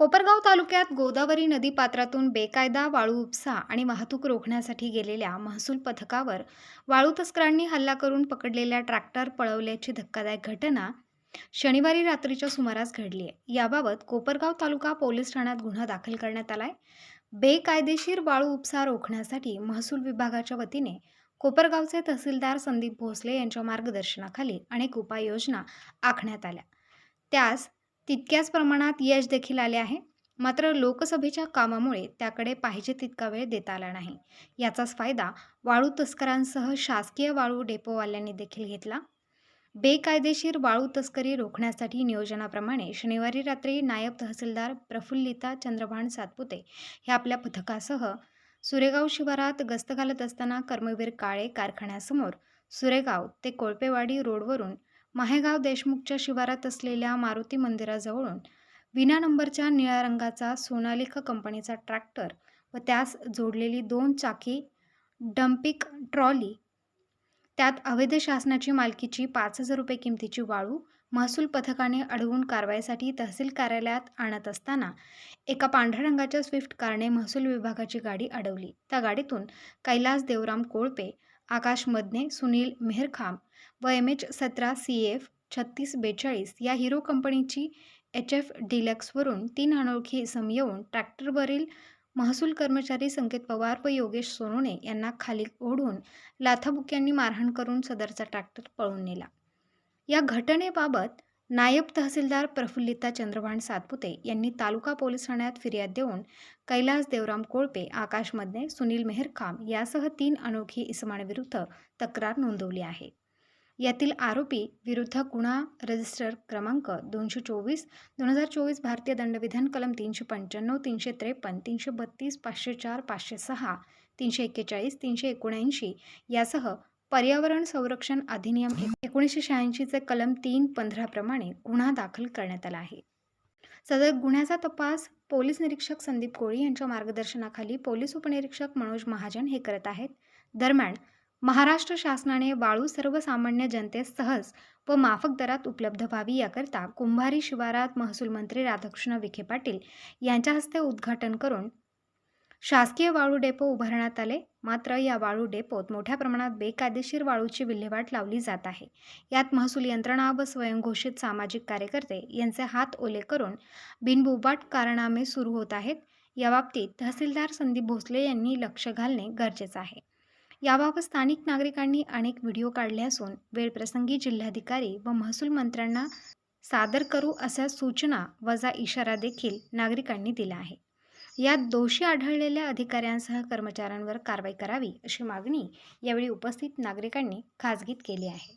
कोपरगाव तालुक्यात गोदावरी नदीपात्रातून बेकायदा वाळू उपसा आणि वाहतूक रोखण्यासाठी गेलेल्या महसूल पथकावर वाळू तस्करांनी हल्ला करून पकडलेल्या ट्रॅक्टर पळवल्याची धक्कादायक घटना शनिवारी रात्रीच्या सुमारास घडली आहे. याबाबत कोपरगाव तालुका पोलीस ठाण्यात गुन्हा दाखल करण्यात आलाय. बेकायदेशीर वाळू उपसा रोखण्यासाठी महसूल विभागाच्या वतीने कोपरगावचे तहसीलदार संदीप भोसले यांच्या मार्गदर्शनाखाली अनेक उपाययोजना आखण्यात आल्या. त्यास तितक्याच प्रमाणात यश देखील आले आहे. मात्र लोकसभेच्या कामामुळे त्याकडे पाहिजे तितका वेळ देता आला नाही. याचाच फायदा वाळू तस्करांसह शासकीय वाळू डेपोवाल्यांनी देखील घेतला. बेकायदेशीर वाळू तस्करी रोखण्यासाठी नियोजनाप्रमाणे शनिवारी रात्री नायब तहसीलदार प्रफुल्लिता चंद्रभान सातपुते हे आपल्या पथकासह सुरेगाव शिवारात गस्त घालत असताना कर्मवीर काळे कारखान्यासमोर सुरेगाव ते कोळपेवाडी रोडवरून माहेगाव देशमुखच्या शिवारात असलेल्या मारुती मंदिराजवळून विना नंबरच्या निळ्या रंगाचा सोनालिका कंपनीचा ट्रॅक्टर व त्यास जोडलेली दोन चाकी डम्पिक ट्रॉली त्यात अवैध शासनाची मालकीची पाच हजार रुपये किमतीची वाळू महसूल पथकाने अडवून कारवाईसाठी तहसील कार्यालयात आणत असताना एका पांढऱ्या रंगाच्या स्विफ्ट कारने महसूल विभागाची गाडी अडवली. त्या गाडीतून कैलास देवराम कोळपे आकाश मदने सुनील मेहरखाम व एम एच सतरा सी एफ छत्तीस बेचाळीस या हिरो कंपनीची एच एफ डिलक्सवरून तीन अनोळखी इसम येऊन ट्रॅक्टरवरील महसूल कर्मचारी संकेत पवार व योगेश सोनोने यांना खाली ओढून लाथाबुक्यांनी मारहाण करून सदरचा ट्रॅक्टर पळून नेला. या घटनेबाबत नायब तहसीलदार प्रफुल्लिता चंद्रभान सातपुते यांनी तालुका पोलीस ठाण्यात फिर्याद देऊन कैलास देवराम कोळपे आकाश मदने सुनील मेहरखाम यासह तीन अनोखी इसमांविरुद्ध तक्रार नोंदवली आहे. यातील आरोपी विरुद्ध गुन्हा रजिस्टर क्रमांक दोनशे चोवीस दोन हजार चोवीस भारतीय दंडविधान कलम तीनशे पंच्याण्णव तीनशे त्रेपन्न तीनशे बत्तीस पाचशे चार पाचशे सहा तीनशे एक्केचाळीस तीनशे एकोणऐंशी यासह पर्यावरण संरक्षण अधिनियम एकोणीसशे शहाऐंशीचे कलम तीन पंधराप्रमाणे गुन्हा दाखल करण्यात आला आहे. सदर गुन्ह्याचा तपास पोलीस निरीक्षक संदीप कोळी यांच्या मार्गदर्शनाखाली पोलीस उपनिरीक्षक मनोज महाजन हे करत आहेत. दरम्यान महाराष्ट्र शासनाने वाळू सर्वसामान्य जनतेस सहज व माफक दरात उपलब्ध व्हावी याकरता कुंभारी शिवारात महसूल मंत्री राधाकृष्ण विखे पाटील यांच्या हस्ते उद्घाटन करून शासकीय वाळू डेपो उभारण्यात आले. मात्र या वाळू डेपोत मोठ्या प्रमाणात बेकायदेशीर वाळूची विल्हेवाट लावली जात आहे. यात महसूल यंत्रणा व स्वयंघोषित सामाजिक कार्यकर्ते यांचे हात ओले करून बिनबुबाट कारणामे सुरू होत आहेत. याबाबतीत तहसीलदार संदीप भोसले यांनी लक्ष घालणे गरजेचं आहे. याबाबत स्थानिक नागरिकांनी अनेक व्हिडिओ काढले असून वेळप्रसंगी जिल्हाधिकारी व महसूल मंत्र्यांना सादर करू अशा सूचना वजा इशारा देखील नागरिकांनी दिला आहे. यात दोषी आढळलेल्या अधिकाऱ्यांसह कर्मचाऱ्यांवर कारवाई करावी अशी मागणी यावेळी उपस्थित नागरिकांनी खाजगीत केली आहे.